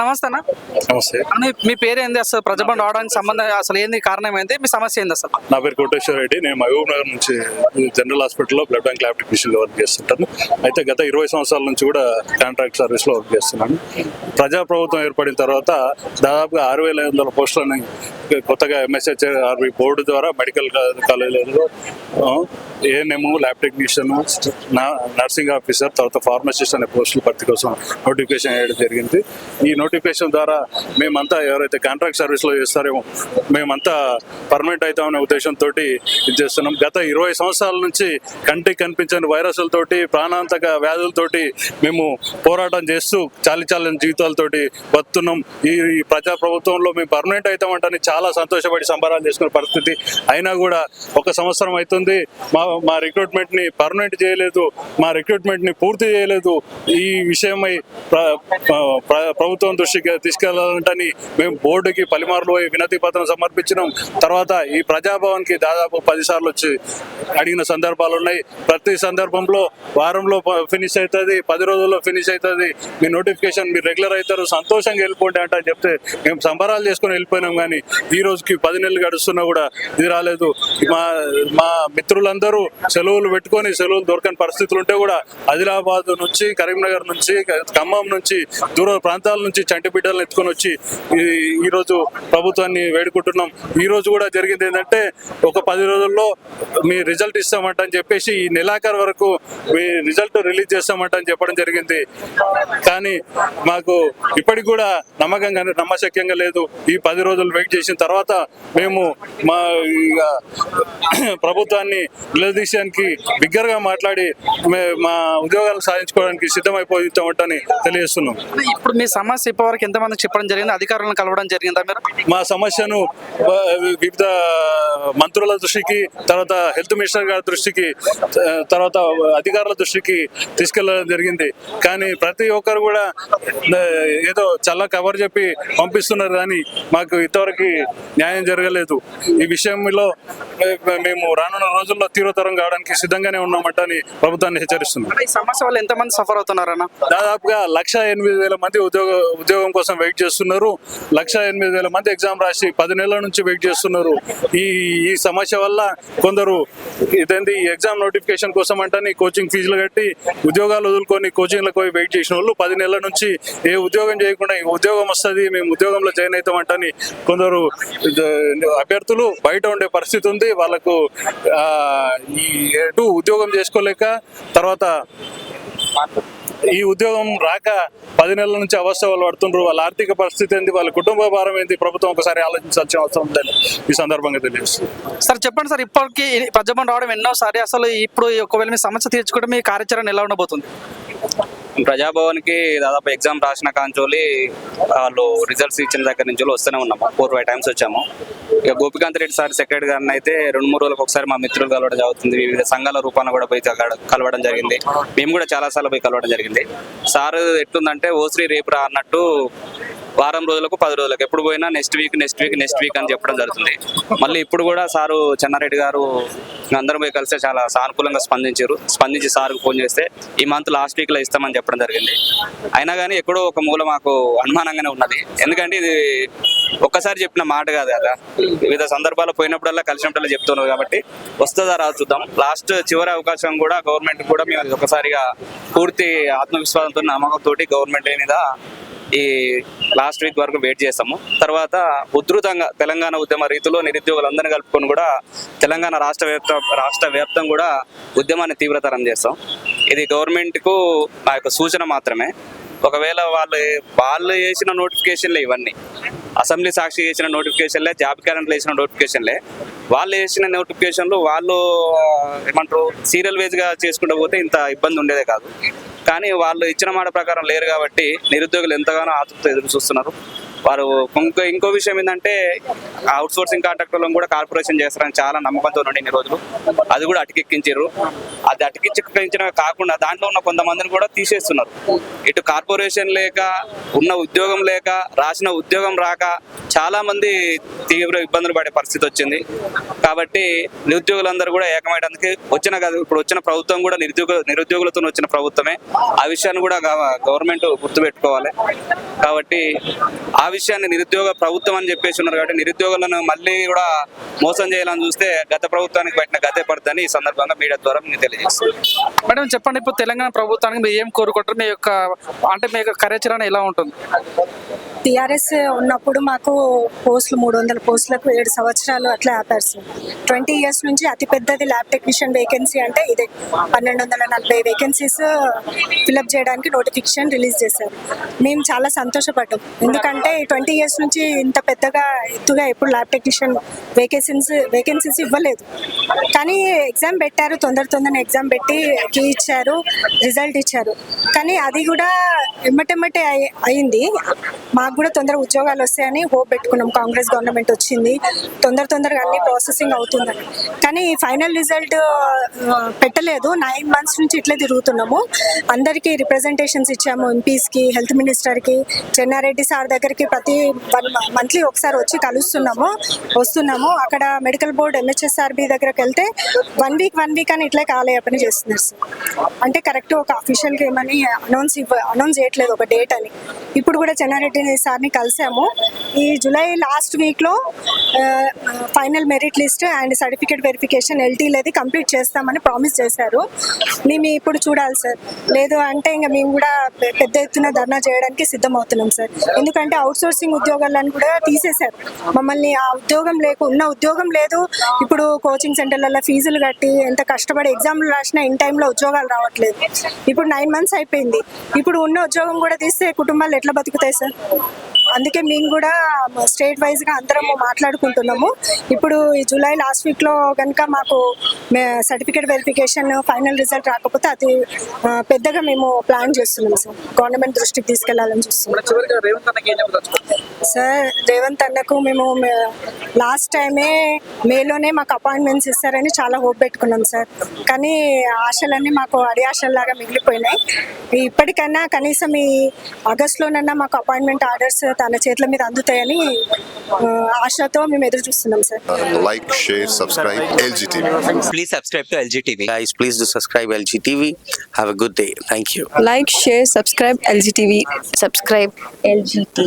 నమస్తే అన్న నమస్తే. అన్న, మీ పేరు ఏంది అసలు? ప్రజబండ్ అవడానికి సంబంధం అసలు ఏంది? కారణం ఏంది? మీ సమస్య ఏంది అసలు? నా పేరు కోటేశ్వర రెడ్డి. నేను మహబూబ్ నగర్ నుంచి జనరల్ హాస్పిటల్లో బ్లడ్ బ్యాంక్ ల్యాబ్ టెక్నీషియన్గా వర్క్ చేస్తుంటాను. అయితే గత ఇరవై సంవత్సరాల నుంచి కూడా కాంట్రాక్ట్ సర్వీస్లో వర్క్ చేస్తున్నాను. ప్రజాప్రభుత్వం ఏర్పడిన తర్వాత దాదాపుగా ఆరు వేల ఐదు వందల పోస్టులను కొత్తగా ఎంఎస్హెచ్ ఆర్బీ బోర్డు ద్వారా మెడికల్ కాలేజీలో ANM lab technician nursing officer తర్వాత ఫార్మసిస్ట్ అనే పోస్టుల భర్తీ కోసం నోటిఫికేషన్ వేయడం జరిగింది. ఈ నోటిఫికేషన్ ద్వారా మేమంతా ఎవరైతే కాంట్రాక్ట్ సర్వీస్లో చేస్తారేమో మేమంతా పర్మనెంట్ అవుతామనే ఉద్దేశంతో ఇది చేస్తున్నాం. గత ఇరవై సంవత్సరాల నుంచి కంటికి కనిపించని వైరస్లతోటి ప్రాణాంతక వ్యాధులతోటి మేము పోరాటం చేస్తూ చాలి చాలని జీవితాలతోటి బతున్నాం. ఈ ప్రజా ప్రభుత్వంలో మేము పర్మనెంట్ అవుతామంటే చాలా చాలా సంతోషపడి సంబరాలు చేసుకునే పరిస్థితి అయినా కూడా ఒక సంవత్సరం అవుతుంది. మా మా రిక్రూట్మెంట్ని పర్మనెంట్ చేయలేదు. మా రిక్రూట్మెంట్ని పూర్తి చేయలేదు. ఈ విషయమై ప్రభుత్వం దృష్టికి తీసుకెళ్ళాలంటని మేము బోర్డుకి పలిమార్లు పోయి వినతి పత్రం సమర్పించినాం. తర్వాత ఈ ప్రజాభవన్కి దాదాపు పది సార్లు వచ్చి అడిగిన సందర్భాలు ఉన్నాయి. ప్రతి సందర్భంలో వారంలో ఫినిష్ అవుతుంది. పది రోజుల్లో ఫినిష్ అవుతుంది. మీ నోటిఫికేషన్ మీరు రెగ్యులర్ అవుతారు. సంతోషంగా వెళ్ళిపోండి అంటే అని చెప్తే మేము సంబరాలు చేసుకుని వెళ్ళిపోయినాం కానీ ఈ రోజుకి పది నెలలు గడుస్తున్నా కూడా ఇది రాలేదు. మా మా మిత్రులందరూ సెలవులు పెట్టుకొని సెలవులు దొరకని పరిస్థితులు ఉంటే కూడా ఆదిలాబాద్ నుంచి కరీంనగర్ నుంచి ఖమ్మం నుంచి దూర ప్రాంతాల నుంచి చంటి బిడ్డలను ఎత్తుకొని వచ్చి ఈ- రోజు ప్రభుత్వాన్ని వేడుకుంటున్నాం. ఈ రోజు కూడా జరిగింది ఏంటంటే ఒక పది రోజుల్లో మీ రిజల్ట్ ఇస్తామంట అని చెప్పేసి ఈ నెలాఖరు వరకు మీ రిజల్ట్ రిలీజ్ చేస్తామంట అని చెప్పడం జరిగింది. కానీ మాకు ఇప్పటికి కూడా నమ్మకంగా నమ్మశక్యంగా లేదు. ఈ పది రోజులు వెయిట్ చేసిన తర్వాత మేము మా ప్రభుత్వాన్ని నిలదీయడానికి బిగ్గరగా మాట్లాడి మే- మా ఉద్యోగాలు సాధించుకోవడానికి సిద్ధమైపోతామంటని తెలియజేస్తున్నాం. ఇప్పుడు మీ సమస్య ఇప్పటివరకు ఎంతమందికి చెప్పడం జరిగింది? అధికారులను కలవడం జరిగిందా మీరు? మా సమస్యను వివిధ మంత్రుల దృష్టికి తర్వాత హెల్త్ మినిస్టర్ గారి దృష్టికి తర్వాత అధికారుల దృష్టికి తీసుకెళ్ళడం జరిగింది. కానీ ప్రతి ఒక్కరు కూడా ఏదో చల్ల కవర్ చెప్పి పంపిస్తున్నారు కానీ మాకు ఇంతవరకు న్యాయం జరగలేదు. ఈ విషయంలో మేము రానున్న రోజుల్లో తీవ్రతరం కావడానికి సిద్ధంగానే ఉన్నామంటని ప్రభుత్వాన్ని హెచ్చరిస్తున్నాం ఈ సమస్య వల్ల ఎంతమంది సఫర్ అవుతున్నారన్న? దాదాపుగా లక్ష ఎనిమిది వేల మంది ఉద్యోగ ఉద్యోగం కోసం వెయిట్ చేస్తున్నారు. లక్ష ఎనిమిది వేల మంది ఎగ్జామ్ రాసి పది నెలల నుంచి వెయిట్ చేస్తున్నారు. ఈ ఈ సమస్య వల్ల కొందరు ఇదేంటి ఈ ఎగ్జామ్ నోటిఫికేషన్ కోసం అంటని కోచింగ్ ఫీజులు కట్టి ఉద్యోగాలు వదులుకొని కోచింగ్లకు పోయి వెయిట్ చేసిన వాళ్ళు పది నెలల నుంచి ఏ ఉద్యోగం చేయకుండా ఉద్యోగం వస్తుంది మేము ఉద్యోగంలో జాయిన్ అవుతామంటని కొందరు అభ్యర్థులు బయట ఉండే పరిస్థితి ఉంది. వాళ్ళకు ఈ ఎటు ఉద్యోగం చేసుకోలేక తర్వాత ఈ ఉద్యోగం రాక పది నెలల నుంచి అవస్థలు పడుతుండ్రు. వాళ్ళ ఆర్థిక పరిస్థితి ఏంది? వాళ్ళ కుటుంబ భారం ఏంది? ప్రభుత్వం ఒకసారి ఆలోచించాల్సిన అవసరం ఉందని ఈ సందర్భంగా తెలియజేస్తుంది సార్ చెప్పండి సార్ ఇప్పటికి ప్రజబండ్ రావడం ఎన్నోసారి అసలు ఇప్పుడు ఒకవేళ మీ సమస్య తీర్చుకుంటే మీ కార్యాచరణ ఎలా ఉండబోతుంది? ప్రజాభవన్కి దాదాపు ఎగ్జామ్ రాసిన కాంచోలి వాళ్ళు రిజల్ట్స్ ఇచ్చిన దగ్గర నుంచి వస్తూనే ఉన్నాము. ఫోర్ ఫైవ్ టైమ్స్ వచ్చాము. ఇక గోపికాంత్ రెడ్డి సార్ సెక్రటరీ గారిని అయితే రెండు మూడు రోజులకు ఒకసారి మా మిత్రులు కలవడం జరుగుతుంది. వివిధ సంఘాల రూపాన కూడా పోయి కలవడం- కలవడం జరిగింది. మేము కూడా చాలా సార్లు పోయి కలవడం జరిగింది. సార్ ఎట్లుందంటే ఓశ్రీ రేపు రా అన్నట్టు వారం రోజులకు పది రోజులకు ఎప్పుడు పోయినా next week next week next week అని చెప్పడం జరుగుతుంది. మళ్ళీ ఇప్పుడు కూడా సారు చెన్నారెడ్డి గారు అందరం పోయి కలిస్తే చాలా సానుకూలంగా స్పందించారు. స్పందించి సార్కు ఫోన్ చేస్తే ఈ మంత్ లాస్ట్ వీక్లో ఇస్తామని చెప్పడం జరిగింది. అయినా కానీ ఎక్కడో ఒక మూల మాకు అనుమానంగానే ఉన్నది. ఎందుకంటే ఇది ఒక్కసారి చెప్పిన మాట కాదు కదా. వివిధ సందర్భాల్లో పోయినప్పుడల్లా కలిసినప్పుడల్లా చెప్తున్నారు కాబట్టి వస్తుందా రా చూద్దాం. లాస్ట్ చివరి అవకాశం కూడా గవర్నమెంట్ కూడా మేము అది ఒకసారిగా పూర్తి ఆత్మవిశ్వాసంతో నమ్మకంతో గవర్నమెంట్ మీద ఈ లాస్ట్ వీక్ వరకు వెయిట్ చేస్తాము. తర్వాత ఉధృతంగా తెలంగాణ ఉద్యమ రీతిలో నిరుద్యోగులందరినీ కలుపుకొని కూడా తెలంగాణ రాష్ట్ర వ్యాప్త రాష్ట్ర వ్యాప్తం కూడా ఉద్యమాన్ని తీవ్రతరం చేస్తాం. ఇది గవర్నమెంట్కు నా యొక్క సూచన మాత్రమే. ఒకవేళ వాళ్ళు వాళ్ళు చేసిన నోటిఫికేషన్లే ఇవన్నీ. అసెంబ్లీ సాక్షి చేసిన నోటిఫికేషన్లే జాబ్ క్యాలెండర్లు వేసిన నోటిఫికేషన్లే వాళ్ళు వేసిన నోటిఫికేషన్లు వాళ్ళు ఏమంటారు సీరియల్ వేజ్గా చేసుకుంటూ పోతే ఇంత ఇబ్బంది ఉండేదే కాదు. కానీ వాళ్ళు ఇచ్చిన మాట ప్రకారం లేరు కాబట్టి నిరుద్యోగులు ఎంతగానో ఆతృత ఎదురు చూస్తున్నారు. వారు ఇంకో ఇంకో విషయం ఏంటంటే అవుట్ సోర్సింగ్ కాంట్రాక్టర్లను కూడా కార్పొరేషన్ చేస్తారని చాలా నమ్మకంతో ఉండి ఇన్ని రోజులు. అది కూడా అటకెక్కించారు అది అటకెక్కించడమే కాకుండా దాంట్లో ఉన్న కొంతమందిని కూడా తీసేస్తున్నారు. ఇటు కార్పొరేషన్ లేక ఉన్న ఉద్యోగం లేక రాసిన ఉద్యోగం రాక చాలా మంది తీవ్ర ఇబ్బందులు పడే పరిస్థితి వచ్చింది. కాబట్టి నిరుద్యోగులందరూ కూడా ఏకమైనందుకు వచ్చిన కాదు ఇప్పుడు వచ్చిన ప్రభుత్వం కూడా నిరుద్యోగ నిరుద్యోగులతో వచ్చిన ప్రభుత్వమే. ఆ విషయాన్ని కూడా గవర్నమెంట్ గుర్తుపెట్టుకోవాలి. కాబట్టి ఆ విషయాన్ని నిరుద్యోగ ప్రభుత్వం అని చెప్పేసి ఉన్నారు కాబట్టి నిరుద్యోగులను మళ్ళీ కూడా మోసం చేయాలని చూస్తే గత ప్రభుత్వానికి పెట్టిన గతే పడుతుందని ఈ సందర్భంగా మీడియా ద్వారా నేను తెలియజేస్తాను మేడం చెప్పండి ఇప్పుడు తెలంగాణ ప్రభుత్వానికి మీరు ఏం కోరుకుంటారు? మీ యొక్క అంటే మీ యొక్క కార్యాచరణ ఎలా ఉంటుంది? టీఆర్ఎస్ ఉన్నప్పుడు మాకు పోస్టులు మూడు వందల పోస్టులకు ఏడు సంవత్సరాలు అట్లా ఆపారు సార్. ట్వంటీ ఇయర్స్ నుంచి అతి పెద్దది ల్యాబ్ టెక్నీషియన్ వేకెన్సీ అంటే ఇదే. పన్నెండు వందల నలభై వేకెన్సీస్ ఫిలప్ చేయడానికి నోటిఫికేషన్ రిలీజ్ చేశారు. మేము చాలా సంతోషపడ్డాం. ఎందుకంటే ట్వంటీ ఇయర్స్ నుంచి ఇంత పెద్దగా ఎత్తుగా ఎప్పుడు ల్యాబ్ టెక్నీషియన్ వేకెన్సీస్ వేకెన్సీస్ ఇవ్వలేదు. కానీ ఎగ్జామ్ పెట్టారు తొందర తొందరగా ఎగ్జామ్ పెట్టి కీ ఇచ్చారు రిజల్ట్ ఇచ్చారు. కానీ అది కూడా ఎమ్మటెమ్మటే అయి- అయింది. మాకు కూడా తొందర ఉద్యోగాలు వస్తాయని హోప్ పెట్టుకున్నాం. కాంగ్రెస్ గవర్నమెంట్ వచ్చింది. తొందర తొందరగా అన్ని ప్రాసెసింగ్ అవుతుందని. కానీ ఫైనల్ రిజల్ట్ పెట్టలేదు. నైన్ మంత్స్ నుంచి ఇట్లే తిరుగుతున్నాము. అందరికీ రిప్రజెంటేషన్స్ ఇచ్చాము ఎంపీస్కి హెల్త్ మినిస్టర్కి. చెన్నారెడ్డి సార్ దగ్గరికి ప్రతి వన్ మంత్లీ ఒకసారి వచ్చి కలుస్తున్నాము. వస్తున్నాము. అక్కడ మెడికల్ బోర్డ్ ఎంహెచ్ఎస్ఆర్బి దగ్గరకు వెళ్తే వన్ వీక్ వన్ వీక్ అని ఇట్లే కాలే పని చేస్తున్నారు సార్. అంటే కరెక్ట్ ఒక అఫీషియల్గా ఏమని అనౌన్స్ ఇవ్వ అనౌన్స్ చేయట్లేదు ఒక డేట్ అని. ఇప్పుడు కూడా చెన్నారెడ్డి సార్ని కలిసాము. ఈ జూలై లాస్ట్ వీక్లో final merit list and certificate verification ఎల్టీలది complete చేస్తామని ప్రామిస్ చేశారు. మేము ఇప్పుడు చూడాలి సార్. లేదు అంటే ఇంకా మేము కూడా పెద్ద ఎత్తున ధర్నా చేయడానికి సిద్ధమవుతున్నాం సార్. ఎందుకంటే అవుట్ సోర్సింగ్ ఉద్యోగాలను కూడా తీసేశారు. మమ్మల్ని ఆ ఉద్యోగం లేకు ఉన్న ఉద్యోగం లేదు. ఇప్పుడు కోచింగ్ సెంటర్లలో ఫీజులు కట్టి ఎంత కష్టపడి ఎగ్జామ్లు రాసినా ఇన్ టైంలో ఉద్యోగాలు రావట్లేదు. ఇప్పుడు నైన్ మంత్స్ అయిపోయింది. ఇప్పుడు ఉన్న ఉద్యోగం కూడా తీస్తే కుటుంబాలు ఎట్లా బతుకుతాయి సార్? అందుకే మేము కూడా స్టేట్ వైజ్గా అందరము మాట్లాడుకుంటున్నాము. ఇప్పుడు ఈ జూలై లాస్ట్ వీక్లో కనుక మాకు సర్టిఫికేట్ వెరిఫికేషన్ ఫైనల్ రిజల్ట్ రాకపోతే అది పెద్దగా మేము ప్లాన్ చేస్తున్నాం సార్. గవర్నమెంట్ దృష్టికి తీసుకెళ్ళాలని చూస్తున్నాం. సార్ రేవంత్ అన్నకు మేము లాస్ట్ టైమే మేలోనే మాకు అపాయింట్మెంట్స్ ఇస్తారని చాలా హోప్ పెట్టుకున్నాం సార్ కానీ ఆశలన్నీ మాకు అడి ఆశల్లాగా మిగిలిపోయినాయి ఇప్పటికైనా కనీసం ఈ ఆగస్టులోనన్నా మాకు అపాయింట్మెంట్ ఆర్డర్స్ తన చేతుల మీద అందుతాయని ఆశతో మేము ఎదురు చూస్తున్నాం sir. Have a good day. Thank you. like, share, subscribe LGTV. Subscribe LGTV.